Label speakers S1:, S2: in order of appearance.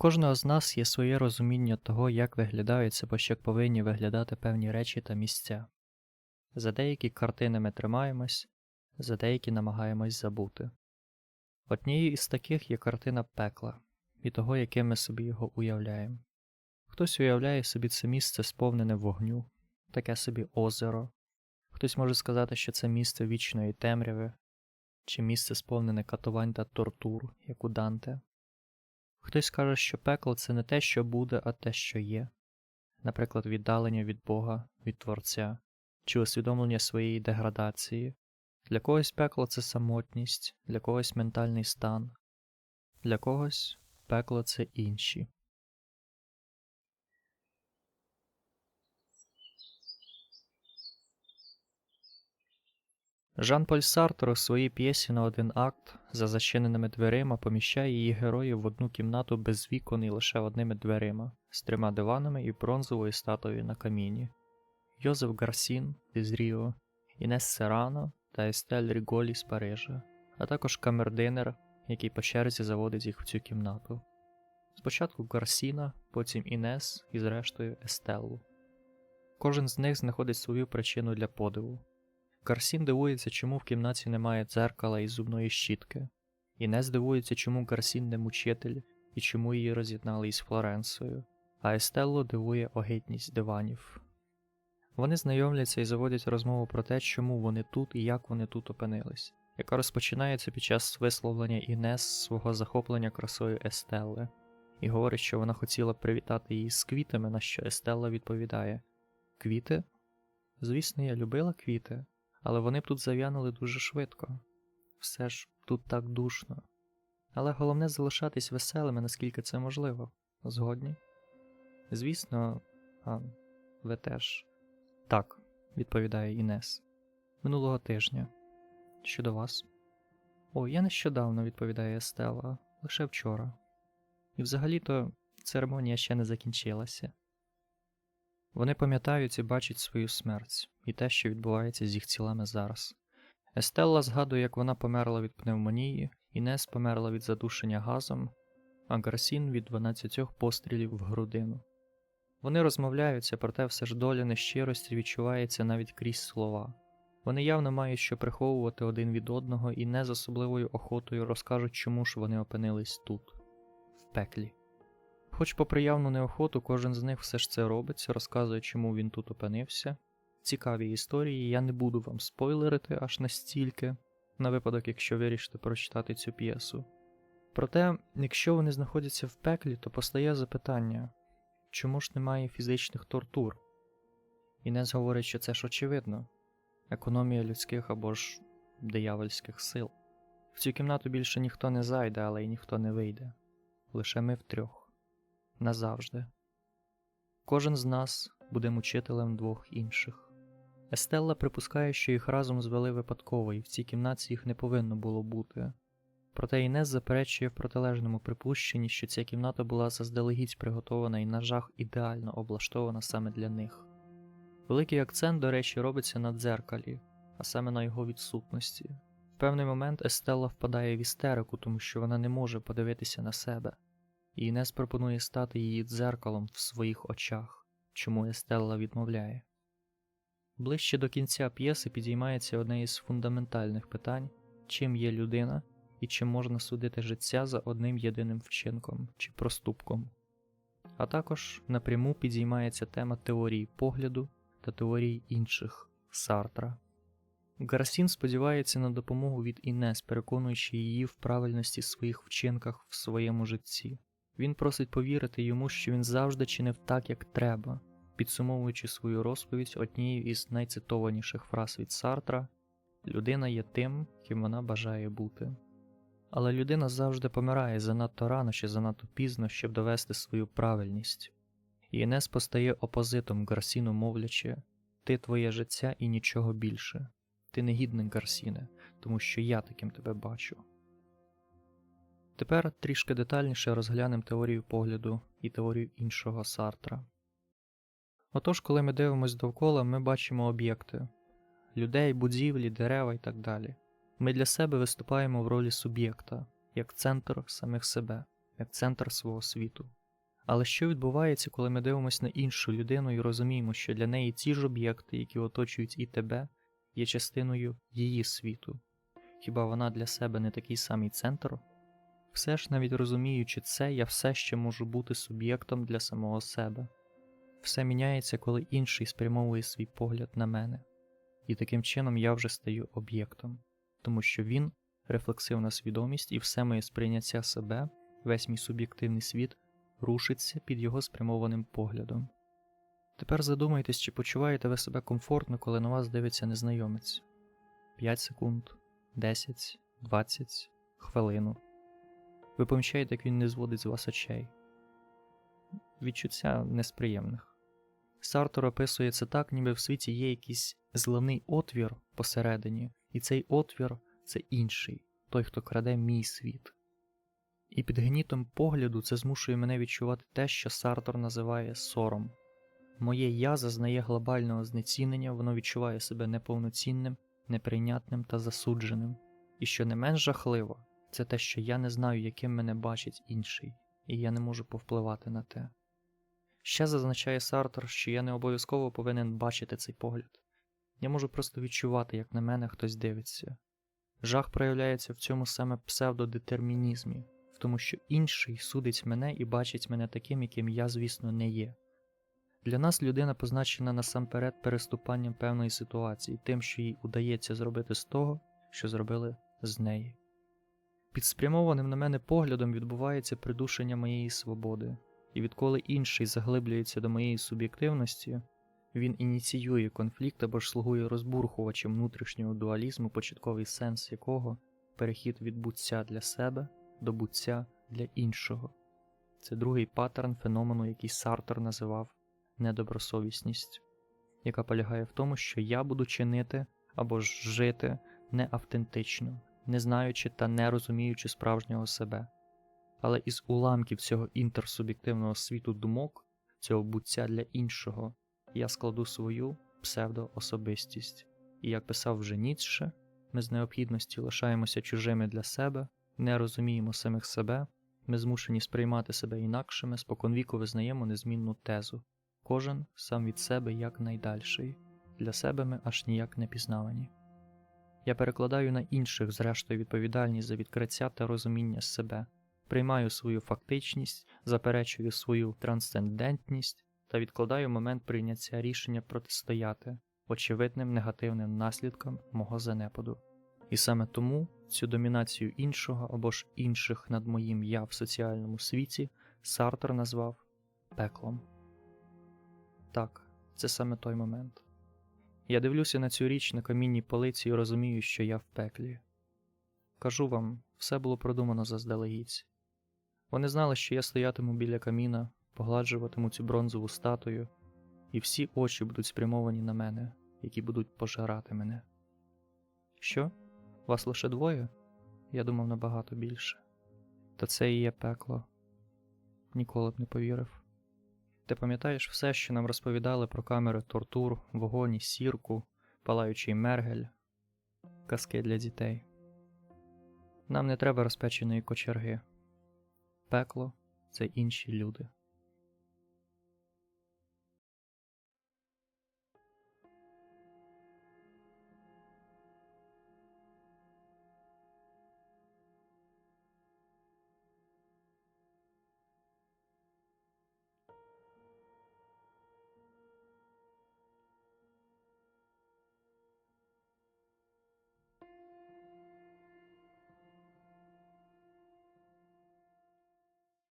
S1: кожного з нас є своє розуміння того, як виглядаються або як повинні виглядати певні речі та місця. За деякі картини ми тримаємось, за деякі намагаємось забути. Однією із таких є картина пекла і того, яким ми собі його уявляємо. Хтось уявляє собі це місце сповнене вогню, таке собі озеро. Хтось може сказати, що це місце вічної темряви, чи місце сповнене катувань та тортур, як у Данте. Хтось каже, що пекло це не те, що буде, а те, що є, наприклад, віддалення від Бога, від Творця, чи усвідомлення своєї деградації. Для когось пекло це самотність, для когось ментальний стан, для когось пекло це інші. Жан-Поль Сартр у своїй п'єсі на один акт за зачиненими дверима поміщає її героїв в одну кімнату без вікон і лише одними дверима, з трьома диванами і бронзовою статуєю на каміні. Йозеф Гарсін із Ріо, Інес Серано та Естель Ріголі з Парижа, а також камердинер, який по черзі заводить їх в цю кімнату. Спочатку Гарсіна, потім Інес і зрештою Естеллу. Кожен з них знаходить свою причину для подиву. Гарсін дивується, чому в кімнаті немає дзеркала і зубної щітки. Інес дивується, чому Гарсін не мучитель і чому її роз'єднали із Флоренсою, а Естелло дивує огидність диванів. Вони знайомляться і заводять розмову про те, чому вони тут і як вони тут опинились, яка розпочинається під час висловлення Інес свого захоплення красою Естелли, і говорить, що вона хотіла привітати її з квітами, на що Естелла відповідає: Квіти? Звісно, я любила квіти, але вони б тут зав'янули дуже швидко. Все ж тут так душно. Але головне залишатись веселими, наскільки це можливо. Згодні? Звісно, а ви теж. Так, відповідає Інес. Минулого тижня. Щодо вас. О, я нещодавно, відповідає Естела, лише вчора. І взагалі-то церемонія ще не закінчилася. Вони пам'ятають і бачать свою смерть і те, що відбувається з їх тілами зараз. Естелла згадує, як вона померла від пневмонії, Інес померла від задушення газом, а Гарсін від 12 пострілів в грудину. Вони розмовляються, проте все ж доля нещирості відчувається навіть крізь слова. Вони явно мають що приховувати один від одного і не з особливою охотою розкажуть, чому ж вони опинились тут, в пеклі. Хоч попри явну неохоту, кожен з них все ж це робить, розказує, чому він тут опинився. Цікаві історії, я не буду вам спойлерити аж настільки, на випадок, якщо вирішите прочитати цю п'єсу. Проте, якщо вони знаходяться в пеклі, то постає запитання чому ж немає фізичних тортур? Інес говорить, що це ж очевидно економія людських або ж диявольських сил. В цю кімнату більше ніхто не зайде, але й ніхто не вийде. Лише ми втрьох. Назавжди. Кожен з нас буде мучителем двох інших. Естелла припускає, що їх разом звели випадково, і в цій кімнаті їх не повинно було бути. Проте Інес заперечує в протилежному припущенні, що ця кімната була заздалегідь приготована і на жах ідеально облаштована саме для них. Великий акцент, до речі, робиться на дзеркалі, а саме на його відсутності. В певний момент Естелла впадає в істерику, тому що вона не може подивитися на себе, і Інес пропонує стати її дзеркалом в своїх очах, чому Естелла відмовляє. Ближче до кінця п'єси підіймається одне із фундаментальних питань, чим є людина і чи можна судити життя за одним єдиним вчинком чи проступком. А також напряму підіймається тема теорії погляду та теорій інших Сартра. Гарсін сподівається на допомогу від Інес, переконуючи її в правильності своїх вчинках в своєму житті. Він просить повірити йому, що він завжди чинив так, як треба, підсумовуючи свою розповідь однією із найцитованіших фраз від Сартра людина є тим, ким вона бажає бути. Але людина завжди помирає занадто рано чи занадто пізно, щоб довести свою правильність. Інес постає опозитом Гарсіну, мовлячи ти твоє життя і нічого більше. Ти не гідний Гарсіне, тому що я таким тебе бачу. Тепер трішки детальніше розглянемо теорію погляду і теорію іншого Сартра. Отож, коли ми дивимося довкола, ми бачимо об'єкти людей, будівлі, дерева і так далі. Ми для себе виступаємо в ролі суб'єкта, як центр самих себе, як центр свого світу. Але що відбувається, коли ми дивимося на іншу людину і розуміємо, що для неї ті ж об'єкти, які оточують і тебе, є частиною її світу? Хіба вона для себе не такий самий центр? Все ж навіть розуміючи це, я все ще можу бути суб'єктом для самого себе. Все міняється, коли інший спрямовує свій погляд на мене, і таким чином я вже стаю об'єктом, тому що він рефлексивна свідомість і все моє сприйняття себе, весь мій суб'єктивний світ рушиться під його спрямованим поглядом. Тепер задумайтесь, чи почуваєте ви себе комфортно, коли на вас дивиться незнайомець 5 секунд, 10, 20, хвилину. Ви помічаєте, як він не зводить з вас очей. Відчуття несприємних. Сартор описує це так, ніби в світі є якийсь зливний отвір посередині, і цей отвір це інший, той, хто краде мій світ. І під гнітом погляду це змушує мене відчувати те, що Сартор називає сором. Моє я зазнає глобального знецінення, воно відчуває себе неповноцінним, неприйнятним та засудженим. І що не менш жахливо, це те, що я не знаю, яким мене бачить інший, і я не можу повпливати на те. Ще зазначає Сартер, що я не обов'язково повинен бачити цей погляд. Я можу просто відчувати, як на мене хтось дивиться. Жах проявляється в цьому саме псевдодетермінізмі, в тому, що інший судить мене і бачить мене таким, яким я, звісно, не є. Для нас людина позначена насамперед переступанням певної ситуації, тим, що їй удається зробити з того, що зробили з неї. Під спрямованим на мене поглядом відбувається придушення моєї свободи, і відколи інший заглиблюється до моєї суб'єктивності, він ініціює конфлікт або ж слугує розбурхувачем внутрішнього дуалізму, початковий сенс якого перехід від буття для себе до буття для іншого. Це другий паттерн феномену, який Сартер називав недобросовісність, яка полягає в тому, що я буду чинити або ж жити неавтентично, не знаючи та не розуміючи справжнього себе. Але із уламків цього інтерсуб'єктивного світу думок, цього буття для іншого, я складу свою псевдоособистість. І як писав вже Ніцше, ми з необхідності лишаємося чужими для себе, не розуміємо самих себе, ми змушені сприймати себе інакшими, споконвіку визнаємо незмінну тезу. Кожен сам від себе як найдальший, для себе ми аж ніяк не пізнавані. Я перекладаю на інших, зрештою, відповідальність за відкриття та розуміння себе, приймаю свою фактичність, заперечую свою трансцендентність та відкладаю момент прийняття рішення протистояти очевидним негативним наслідкам мого занепаду. І саме тому цю домінацію іншого або ж інших над моїм я в соціальному світі Сартер назвав пеклом. Так, це саме той момент. Я дивлюся на цю річ на камінній полиці і розумію, що я в пеклі. Кажу вам, все було продумано заздалегідь. Вони знали, що я стоятиму біля каміна, погладжуватиму цю бронзову статую, і всі очі будуть спрямовані на мене, які будуть пожирати мене. Що? Вас лише двоє? Я думав набагато більше. Та це і є пекло. Ніколи б не повірив. Ти пам'ятаєш все, що нам розповідали про камери тортур, вогонь, сірку, палаючий мергель, казки для дітей. Нам не треба розпеченої кочерги. Пекло це інші люди.